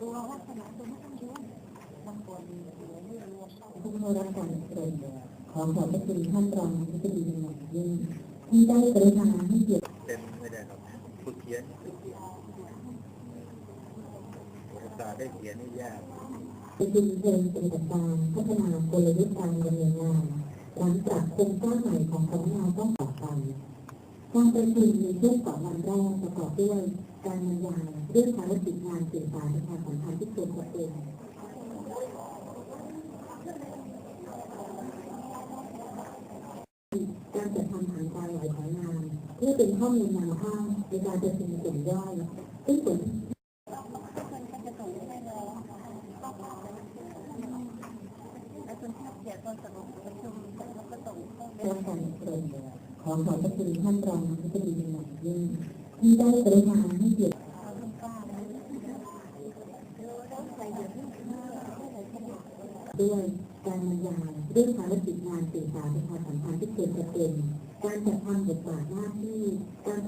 ตัวลักษณะตัวไม่ต้องเยอะบางคนหัวไม่รวมผู้เข้ารับการอบรมขอขอบพระคุณท่านรองอธิบดีเป็นอย่างยิ่งที่ได้กรุณาให้เกียรติเต็มไม่ได้หรอกฝึกเขียนภาษาได้เขียนนี่ยากเประชุมเพลิงปฏิบัติการพัฒนากลยุทธ์การดำเนินงานหลังจากโครงสร้างใหม่ของสำนักงานต้อง กันการประชุมในช่วงสองวันแรกประกอบด้วยการบรรยายเรื่องภารกิจงานสื่อสารประชาสัมพันธ์ที่เป็นตัวเองการจัดทำฐานการไหวของงานเพื่อเป็นข้อมูลนำข้างในการประชุมกลุ่มย่อยซึ่งผลเลยไอ้คนที่เขียนตอนสรุปประชุมแล้วก็ส่งเข้าไป ขอขอบพระคุณท่านรองอธิบดีเป็นอย่างยิ่งที่ได้กรุณาให้เกียรติด้วยการบรรยายเรื่องภารกิจงานสื่อสารประชาสัมพันธ์ที่เกิดจะเป็นการจัดทำบทบาทหน้าที่การ